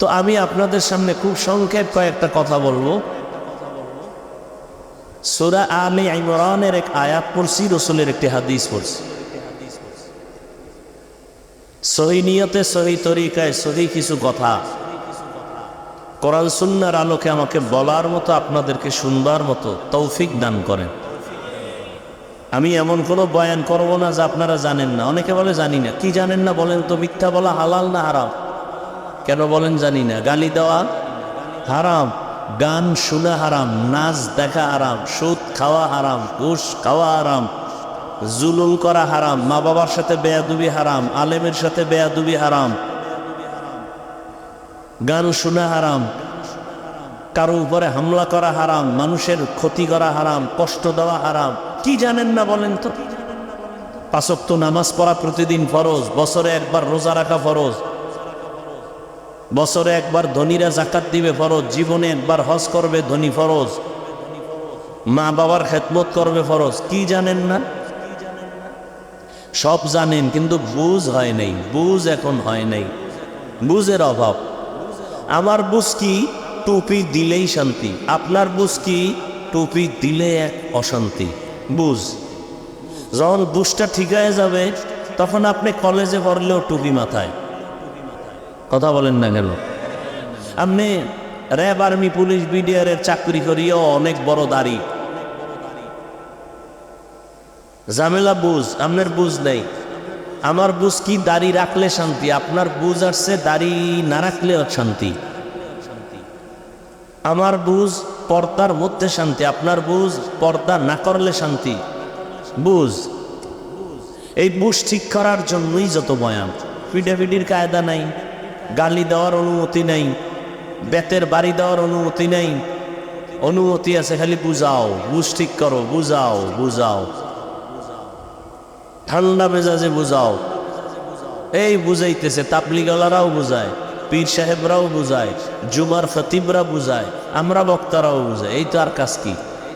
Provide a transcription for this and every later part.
তো আমি আপনাদের সামনে খুব সংক্ষেপ কয়েকটা কথা বলব। সুরা আলী ইমরানের এক আয়াত পড়ছি, রসুলের একটি হাদিস পড়ছি। সহি নিয়তে, সহি তরিকায়, সহি কিছু কথা। কোরআন সুন্নার আলোকে আমাকে বলার মতো, আপনাদেরকে শুনবার মতো তৌফিক দান করেন। আমি এমন কোনো বয়ান করব না যে আপনারা জানেন না। অনেকে বলে জানি না। কি জানেন না বলেন তো, মিথ্যা বলা হালাল না হারাম? কেন বলেন জানি না। গালি দেওয়া হারাম, গান শোনা হারাম, নাচ দেখা হারাম, সুদ খাওয়া হারাম, ঘুষ খাওয়া হারাম, জুলুম করা হারাম মা বাবার সাথে বেয়াদুবি হারাম, আলেমের সাথে বেয়াদুবি হারাম, গান শোনা হারাম, কারও উপরে হামলা করা হারাম, মানুষের ক্ষতি করা হারাম, কষ্ট দেওয়া হারাম, কি জানেন না বলেন তো? পাঁচক তো নামাজ পড়া প্রতিদিন ফরজ, বছরে একবার রোজা রাখা ফরজ। বছরে একবার ধনীরা জাকাত দিবে ফরজ, জীবনে একবার হজ করবে ধনী ফরজ। মা বাবার খেদমত করবে ফরজ, কি জানেন না? সব জানেন, কিন্তু বুঝ হয় নাই, বুঝ এখন হয় নাই। বুঝের অভাব। আমার বুঝ কি? টুপি দিলেই শান্তি। আপনার বুঝ কি? টুপি দিলে এক অশান্তি। বুঝ। যখন বুঝটা ঠিক হয়ে যাবে, তখন আপনি কলেজে পড়লেও টুপি মাথায়। কথা বলেন না কেন? আপনি র্যাব আর্মি পুলিশ বিডিআরের চাকরি করিও অনেক বড় দাড়ি। ঝামেলা বুঝ আপনার বুঝ নেই। আমার বুঝ কি দাড়ি রাখলে শান্তি? আপনার বুঝ আসছে দাড়ি না রাখলেও শান্তি। আমার বুঝ পর্দার মধ্যে শান্তি, আপনার বুঝ পর্দা না করলে শান্তি। বুঝ। এই বুঝ ঠিক করার জন্যই যত বয়ান। পিডাপিডির কায়দা নাই। গালি দেওয়ার অনুমতি নাই, বেতের বাড়ি দেওয়ার অনুমতি নাই। অনুমতি আছে খালি বুঝাও, বুঝ ঠিক করো, বুঝাও বুঝাও। ঠান্ডা মেজাজে বুঝাও। এই বুঝাইতেছে, তাবলিগালারাও বুঝায়, পীর সাহেবরাও বুঝায়, জুমার ফতিবরা বুঝায়, আমরা বক্তারাও বুঝায় এই তো আর কাজ কি?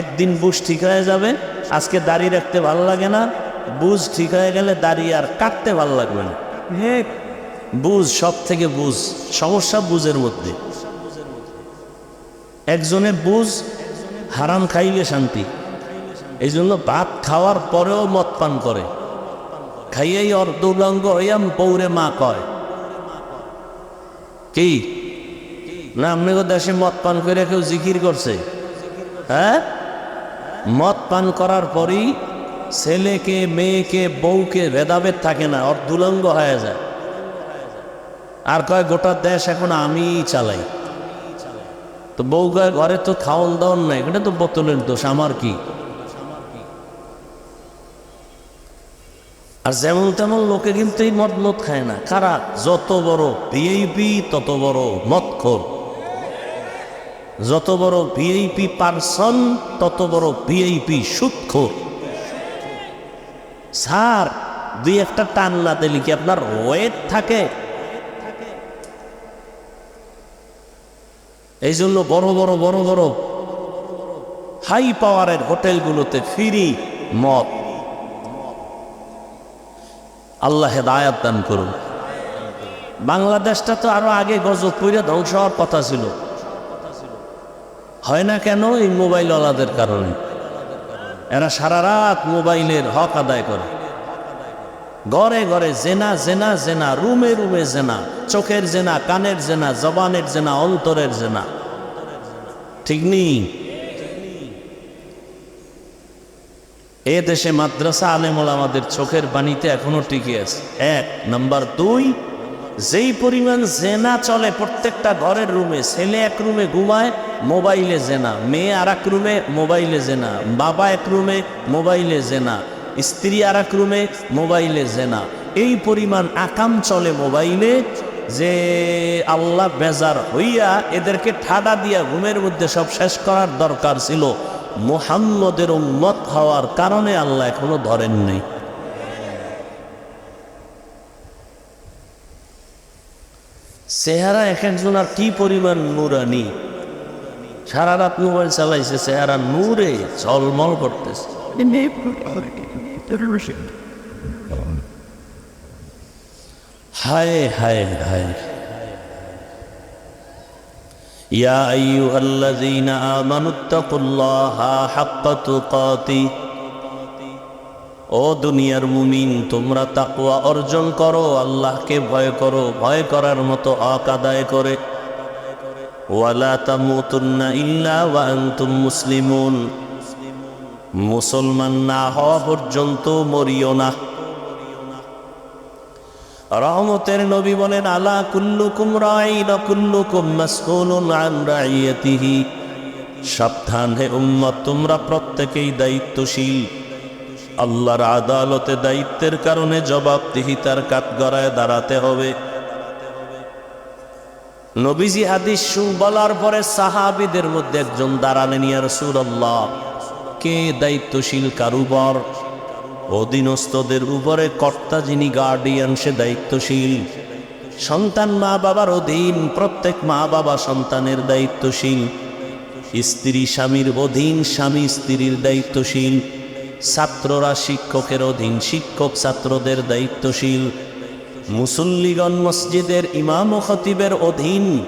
একদিন বুঝ ঠিক হয়ে যাবে, আজকে দাড়ি রাখতে ভালো লাগে না, বুঝ ঠিক হয়ে গেলে দাড়ি আর কাটতে ভালো লাগবে না। বুঝ সব থেকে বুঝ, সমস্যা বুঝের মধ্যে। একজনে বুঝ, হারাম খাইলে শান্তি। এই জন্য ভাত খাওয়ার পরেও মদ পান করে। খাইয়েই অর্ধুলঙ্গ হইয়াম পৌরে মা কয়। কি? না আপনি দেশে মদ পান করে কেউ জিকির করছে? হ্যাঁ? মদ পান করার পরই ছেলেকে, মেয়েকে, বউকে ভেদাভেদ থাকে না অর্ধুলঙ্গ হয়ে যায়। আর কয়, গোটা দেশ এখন আমি চালাই। তো বউ ঘরে তো খাওয়ান দাওয়ান নাই, এটা তো বোতলের দোষ, আমার কি? আর যেমন তেমন লোকে কিন্তু এই মদ মদ খায় না। কারা? যত বড় ভিআইপি তত বড় মদখোর। যত বড় ভিআইপি পার্সন তত বড় ভিআইপি সুৎখোর স্যার, দুই একটা টান না দিলে কি আপনার ওয়েট থাকে? এই জন্য বড় বড় বড় বড় হাই পাওয়ারের হোটেলগুলোতে ফ্রি মদ। আল্লাহ হেদায়াত দান করুন। বাংলাদেশটা তো আরও আগে গজব পইরে ধ্বংস হওয়ার কথা ছিল। হয় না কেন এই মোবাইলওয়ালাদের কারণে? এরা সারা রাত মোবাইলের হক আদায় করে। ঘরে ঘরে জেনা জেনা জেনা, রুমে রুমে জেনা, চোখের জেনা, কানের জেনা, জবানের জেনা, অন্তরের জেনা। ঠিক নেই। এ দেশে মাদ্রাসা আলেমল আমাদের চোখের বাণীতে এখনও টিকে আছে। এক, নাম্বার দুই, যেই পরিমাণ জেনা চলে প্রত্যেকটা ঘরের রুমে, ছেলে এক রুমে ঘুমায়, মোবাইলে জেনা, মেয়ে আর এক রুমে, মোবাইলে জেনা, বাবা এক রুমে, মোবাইলে জেনা, স্ত্রী আর এক রুমে, মোবাইলে জেনা। এই পরিমাণ আকাম চলে মোবাইলে যে আল্লাহ বেজার হইয়া এদেরকে ঠাডা দিয়া ঘুমের মধ্যে সব শেষ করার দরকার ছিল মোহাম্মদের উম্মত হওয়ার কারণে আল্লাহ এখনও ধরেন নেই। চেহারা এক একজন আর কি পরিমাণ নুরানি। সারা রাত মোবাইল চালাইছে চেহারা নূরে ঝলমল করতেছে। হায় হায় হায়। ইয়া আইয়ুহাল্লাযীনা আমানুত্তাকুল্লাহা হাক্কা তুকাতি। ও দুনিয়ার মুমিন, তোমরা তাকওয়া অর্জন করো, আল্লাহকে ভয় করো, ভয় করার মতো আকাদায় করে। ওয়ালা তামুতুন্না ইল্লা ওয়া আনতুম মুসলিমুন। মুসলমান না হওয়া পর্যন্ত মরিও না। রহমতের নবী বলেন, আলা কুল্লুকুম রাইন কুল্লুকুম রাইয়াতিহি। সাবধান হে উম্মত, তোমরা প্রত্যেকেই দায়িত্বশীল। আল্লাহর আদালতে দায়িত্বের কারণে জবাবদিহিতার কাঠগড়ায় দাঁড়াতে হবে। নবীজি হাদিস সু বলার পরে সাহাবিদের মধ্যে একজন দাঁড়ালেন, ইয়া রাসূলুল্লাহ, কে দায়িত্বশীল কারুবর অধীনস্থদের উপরে কর্তা যিনি গার্ডিয়ান সে দায়িত্বশীল। সন্তান মা বাবার অধীন, প্রত্যেক মা বাবা সন্তানের দায়িত্বশীল। স্ত্রী স্বামীর অধীন, স্বামী স্ত্রীর দায়িত্বশীল। ছাত্ররা শিক্ষকের অধীন, শিক্ষক ছাত্রদের দায়িত্বশীল। মুসল্লিগণ মসজিদের ইমাম ও খতিবের অধীন,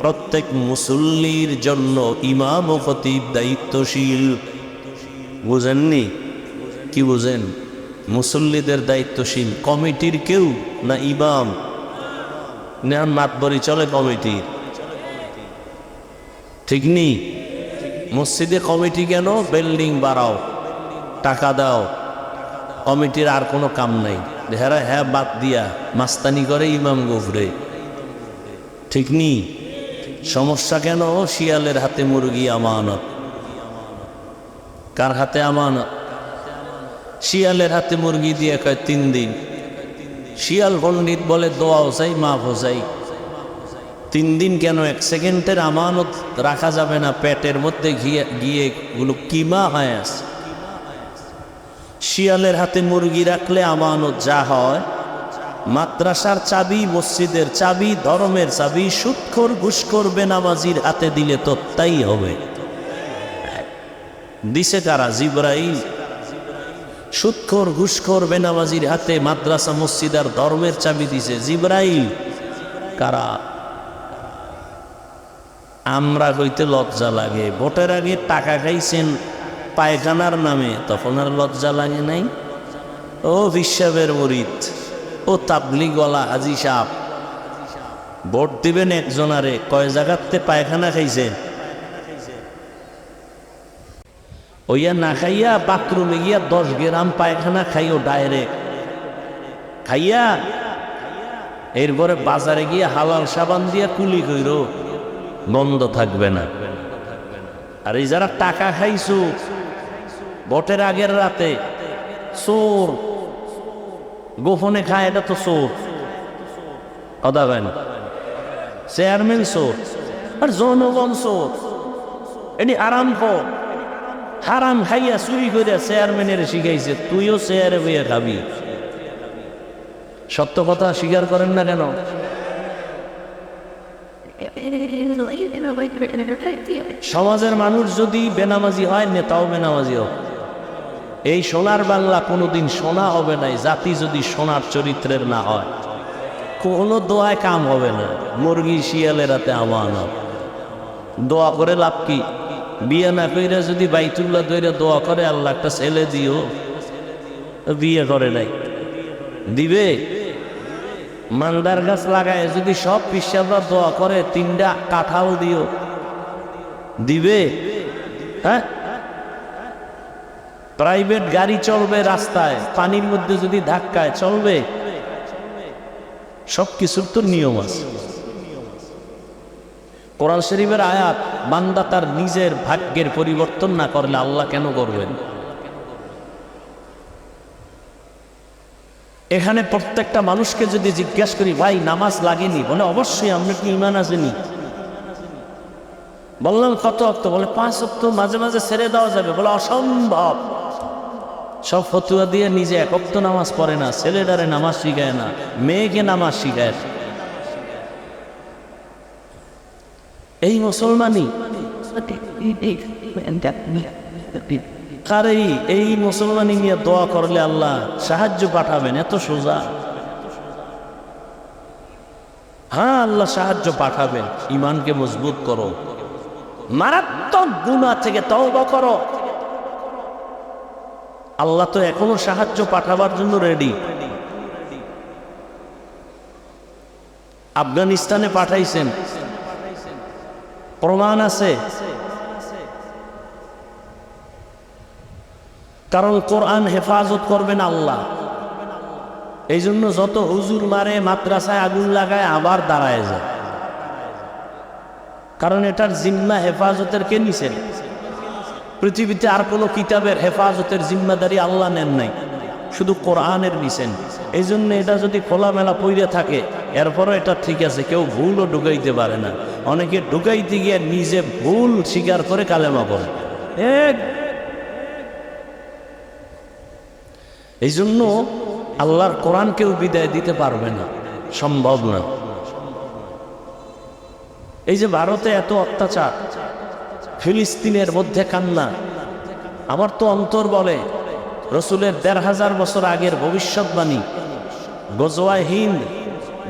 প্রত্যেক মুসল্লির জন্য ইমাম ও খতিব দায়িত্বশীল। বুঝেননি? কি বুঝেন? মুসল্লিদের দায়িত্বশীল কমিটির কেউ না ইমাম? না মাতবরি চলে কমিটির ঠিক নেই মসজিদে কমিটি কেন? বিল্ডিং বাড়াও, টাকা দাও। কমিটির আর কোনো কাম নাই। হেরা হ্যাঁ বাদ দিয়া, মাস্তানি করে ইমাম গোফরে ঠিক নি? সমস্যা কেন? শিয়ালের হাতে মুরগি আমানত। কার হাতে আমানত? শিয়ালের হাতে মুরগি দিয়ে কয়, তিন দিন। শিয়াল পণ্ডিত বলে, দোয়াও চাই মাফ চাই। তিন দিন কেন? এক সেকেন্ডের আমানত রাখা যাবে না, পেটের মধ্যে গিয়ে গিয়ে গুলো কিমা হয়ে আছে। শিয়ালের হাতে মুরগি রাখলে আমানত যা হয়, মাদ্রাসার চাবি, মসজিদের চাবি, ধর্মের চাবি, সুৎখর ঘুষখোর বেনামাজির হাতে দিলে তো তাই হবে। দিছে কারা? জিব্রাইল। সুৎখর, ঘুষখোর বেনামাজির হাতে মাদ্রাসা, মসজিদ আর ধর্মের চাবি দিছে। জিব্রাইল, কারা? আমরা কইতে লজ্জা লাগে। ভোটের আগে টাকা খাইছেন পায়খানার নামে, তখন আর লজ্জা লাগে নাই? ও বিশ্বাবের মরিদ, ও তাবলি গলা হাজি সাপ ভোট দিবেন একজনারে কয় জায়গাতে পায়খানা খাইছেন? ওইয়া না খাইয়া বাথরুমে গিয়া দশ গ্রাম পায়খানা খাইও ডাইরেক্ট। খাইয়া, এরপরে বাজারে গিয়ে হালাল সাবান দিয়া কুলি কইর বন্ধ থাকবে না। আর এই যারা টাকা খাইছো, বটের আগের রাতে, চোর। গোপনে খায়, এটা তো চোর। কথা কেন চেয়ারম্যান চোর, আর জনগণ চোর। এটি আরাম কর হারাম খাইয়া চুরি করে চেয়ারম্যানের শিখাইছে, তুইও চেয়ারে বইয়া খাবি। সত্য কথা স্বীকার করেন না কেন? সমাজের মানুষ যদি বেনামাজি হয়, নেতাও বেনামাজি হোক। এই সোনার বাংলা কোনোদিন সোনা হবে না জাতি যদি সোনার চরিত্রের না হয়। কোনো দোয়ায় কাম হবে না, মুরগি শিয়ালের হাতে আমানত। দোয়া করে লাভ কি? বিয়ে না কইরা যদি বাইতুল্লাহ দইরা দোয়া করে, আল্লাহ একটা ছেলে দিও। বিয়ে করে নাই। দিবে? মান্দার গাছ লাগায় যদি সব পিসাবরা দোয়া করে, তিনটা কাঁঠাল দিও। দিবে? হ্যাঁ? প্রাইভেট গাড়ি চলবে রাস্তায়, পানির মধ্যে যদি ধাক্কায়, চলবে? সব কিছুর তো নিয়ম আছে। কোরআন শরীফের আয়াত, বান্দা তার নিজের ভাগ্যের পরিবর্তন না করলে আল্লাহ কেন করবেন? এখানে প্রত্যেকটা মানুষকে যদি জিজ্ঞাসা করি, ভাই, নামাজ লাগেনি? বলে, অবশ্যই, আমরা কি ইমান আসেনি? বললাম, কত অক্ত? বলে, পাঁচ অক্ত মাঝে মাঝে ছেড়ে দেওয়া যাবে। বলে, অসম্ভব। সব ফতুয়া দিয়ে নিজে এক অক্ত নামাজ পড়ে না, ছেলেটারে নামাজ শিখায় না, মেয়েকে নামাজ শিখায়। এই মুসলমানই কারে এই মুসলমানি নিয়ে দোয়া করলে আল্লাহ সাহায্য পাঠাবেন এত সোজা। হ্যাঁ আল্লাহ সাহায্য পাঠাবেন ইমানকে মজবুত করো। মারাত্মক গুণা থেকে তওবা করো। আল্লাহ তো এখনও সাহায্য পাঠাবার জন্য রেডি আফগানিস্তানে পাঠাইছেন। প্রমাণ আছে। কারণ কোরআন হেফাজত করবেন আল্লাহ। এই জন্য যত হুজুর মারে, মাদ্রাসায় আগুন লাগায়, আবার দাঁড়ায় যায়। কারণ এটার জিম্মা হেফাজতের কে নিছেন পৃথিবীতে আর কোনো কিতাবের হেফাজতের জিম্মাদারি আল্লাহ নেন নাই। শুধু কোরআনের নিছেন। এই জন্য এটা যদি খোলামেলা পইরে থাকে এরপরও এটা ঠিক আছে, কেউ ভুলও ঢুকাইতে পারে না। অনেকে ঢুকাইতে গিয়ে নিজে ভুল স্বীকার করে কালেমা করে এক। এই জন্য আল্লাহর কোরআন কেউ বিদায় দিতে পারবে না, সম্ভব না। এই যে ভারতে এত অত্যাচার, ফিলিস্তিনের মধ্যে কান্না, আমার তো অন্তর বলে, রসুলের দেড় হাজার বছর আগের ভবিষ্যৎবাণী, গজওয়ায় হিন্দ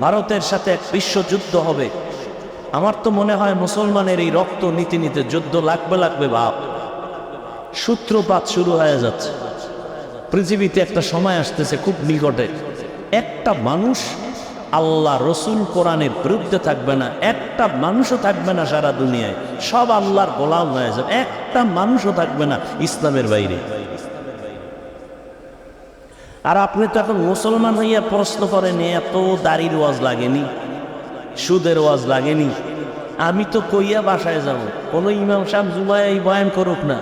ভারতের সাথে এক বিশ্বযুদ্ধ হবে। আমার তো মনে হয় মুসলমানের এই রক্ত নীতি নিতে যুদ্ধ লাগবে লাগবে বাপ। সূত্রপাত শুরু হয়ে যাচ্ছে। পৃথিবীতে একটা সময় আসতেছে খুব নিকটে। একটা মানুষ আল্লাহ রসুল কোরআনের বিরুদ্ধে থাকবে না, একটা মানুষও থাকবে না সারা দুনিয়ায়। সব আল্লাহর গোলাম হয়ে যাবে। একটা মানুষও থাকবে না ইসলামের বাইরে। আর আপনি তো এখন মুসলমান হইয়া প্রশ্ন করেন, এত দাড়ির ওয়াজ লাগেনি, সুদের ওয়াজ লাগেনি। আমি তো কইয়া বাসায় যাব। কোনো ইমাম সাহেব জুমায় বয়ান করুক না।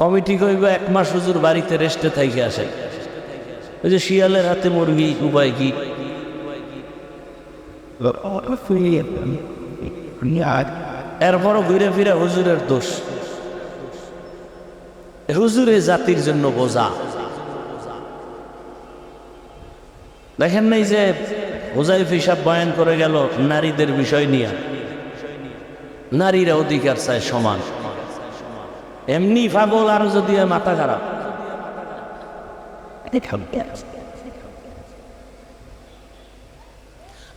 কমিটি কইব, এক মাস হুজুর বাড়িতে রেস্টে থাইকে আসে ওই যে শিয়ালের হাতে মুরগি, উপায় কি? এরপরও ঘুরে ফিরে হুজুরের দোষ। হুজুরে জাতির জন্য বোঝা। দেখেন নাই যে হুজাইফ হিসাব বয়ান করে গেল নারীদের বিষয় নিয়ে। নারীরা অধিকার চায় সমান। এমনি পাগল আর যদি মাথা খারাপ।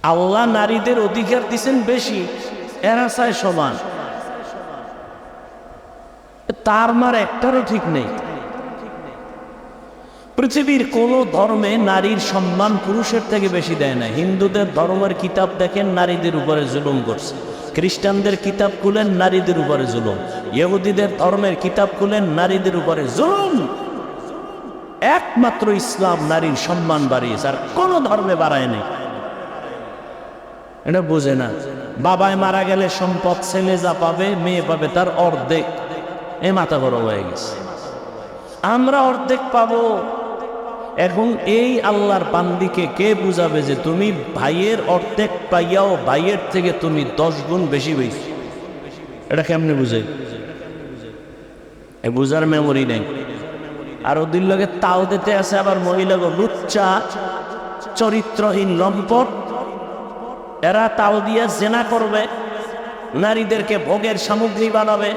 আল্লাহ নারীদের অধিকার দিছেন বেশি এরা চায় সমান। তার মার একটারও ঠিক নেই। পৃথিবীর কোন ধর্মে নারীর সম্মান পুরুষের থেকে বেশি দেয় না। হিন্দুদের ধর্মের কিতাব দেখেন, নারীদের উপরে জুলুম করছে। খ্রিস্টানদের কিতাব খুলেন, নারীদের উপরে জুলুম। ইহুদিদের ধর্মের কিতাব খুলেন, নারীদের উপরে জুলুম। একমাত্র ইসলাম নারীর সম্মান বাড়িয়েছে, আর কোন ধর্মে বাড়ায় নেই। এটা বোঝে না। বাবায় মারা গেলে সম্পদ ছেলে যা পাবে, মেয়ে পাবে, তার অর্ধেক। এ মাথা বড় হয়ে গেছে। আমরা অর্ধেক পাবো। এখন এই আল্লাহর বান্দিকে কে বুঝাবে যে তুমি ভাইয়ের অর্ধেক পাইয়াও ভাইয়ের থেকে তুমি দশ গুণ বেশি বেশি এটা কেমনে বুঝে? এ বুঝার মেমোরি নেই। আর ওদের লগে তাও দিতে আছে আবার মহিলা লুচ্চা, চরিত্রহীন লম্পট। এরা তাও দিয়ে জেনা করবে, নারীদেরকে ভোগের সামগ্রী বানাবে।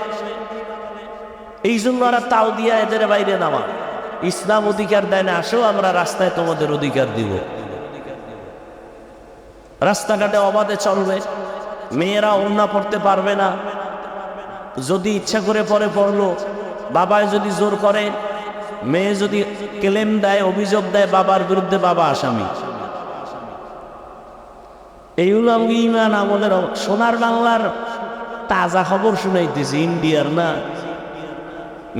এই জন্য ওরা তাও দিয়া এদের বাইরে নামা ইসলাম অধিকার দেয় না আসেও আমরা রাস্তায় তোমাদের অধিকার দিব। রাস্তাঘাটে অবাধে চলবে, মেয়েরা অন্যা পড়তে পারবে না। যদি ইচ্ছা করে পরে পড়ল বাবায় যদি জোর করে, মেয়ে যদি ক্লেম দেয়, অভিযোগ দেয়, বাবার বিরুদ্ধে বাবা আসামি। এইগুলো আমি ইমান আমলের সোনার বাংলার তাজা খবর শুনাইতেছি, ইন্ডিয়ার না।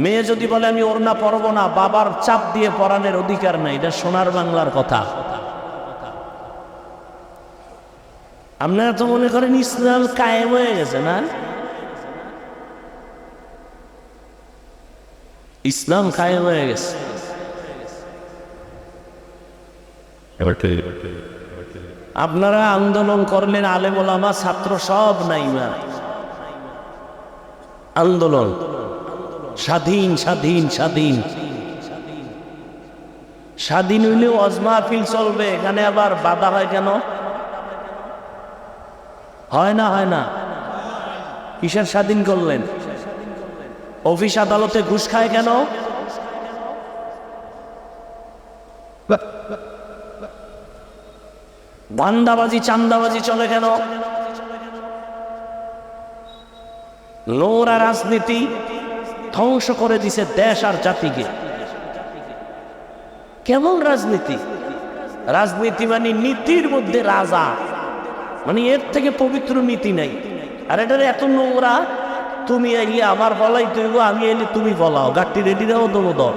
মেয়ে যদি বলে আমি ওর না পড়ব না বাবার চাপ দিয়ে পড়ানোর অধিকার নাই। এটা সোনার বাংলার কথা। আপনারা তো মনে করেন ইসলাম কায়েম হয়ে গেছে না? ইসলাম কায়েম হয়ে গেছে। আপনারা আন্দোলন করলেন আলেমোলামা ছাত্র সব নাই আন্দোলন। স্বাধীন স্বাধীন স্বাধীন। স্বাধীন হইলেও অজমাহফিল চলবে, এখানে আবার বাধা হয় কেন? হয় না হয় না। কিসের স্বাধীন করলেন? অফিস আদালতে ঘুষ খায় কেন? বান্দাবাজি, চান্দাবাজি চলে কেন? লোরা রাজনীতি ধ্বংস করে দিছে দেশ আর জাতিকে। কেমন রাজনীতি? রাজনীতি মানে নীতির মধ্যে রাজা। মানে এর থেকে পবিত্র নীতি নাই। আর এটার এত নোংরা, তুমি এলে আমার বলাই তুইব, আমি এলে তুমি বলাও। গাড়ি রেডি দাও দোনো দর।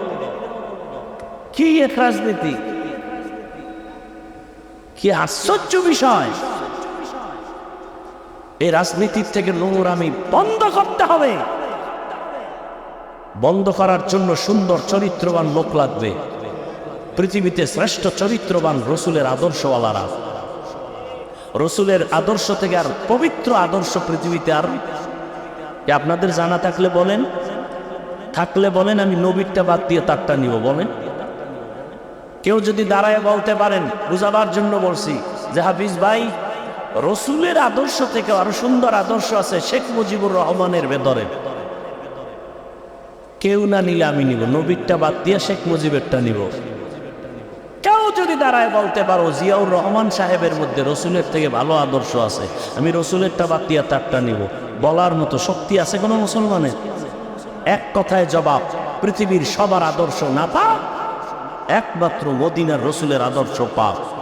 কি এক রাজনীতি? কি আশ্চর্য বিষয়। এই রাজনীতির থেকে নোংরামি বন্ধ করতে হবে। বন্ধ করার জন্য সুন্দর চরিত্রবান লোক লাগবে। পৃথিবীতে শ্রেষ্ঠ চরিত্রবান রসুলের আদর্শওয়ালারা। রসুলের আদর্শ থেকে আর পবিত্র আদর্শ পৃথিবীতে আর আপনাদের জানা থাকলে বলেন? থাকলে বলেন, আমি নবীরটা বাদ দিয়ে তারটা নিব, বলেন। কেউ যদি দাঁড়ায় বলতে পারেন, বুঝাবার জন্য বলছি যে, হাফিজ ভাই, রসুলের আদর্শ থেকে আরও সুন্দর আদর্শ আছে শেখ মুজিবুর রহমানের ভেতরে। কেউ না নিলে আমি নিব। নবীরটা বাদ দিয়ে শেখ মুজিবেরটা নিব। কেউ যদি দাঁড়ায় বলতে পারো, জিয়াউর রহমান সাহেবের মধ্যে রসুলের থেকে ভালো আদর্শ আছে। আমি রসুলেরটা বাদ দিয়ে তারটা নিব। বলার মতো শক্তি আছে কোনো মুসলমানের? এক কথায় জবাব, পৃথিবীর সবার আদর্শ না পাক, একমাত্র মদিনার রসুলের আদর্শ পাক।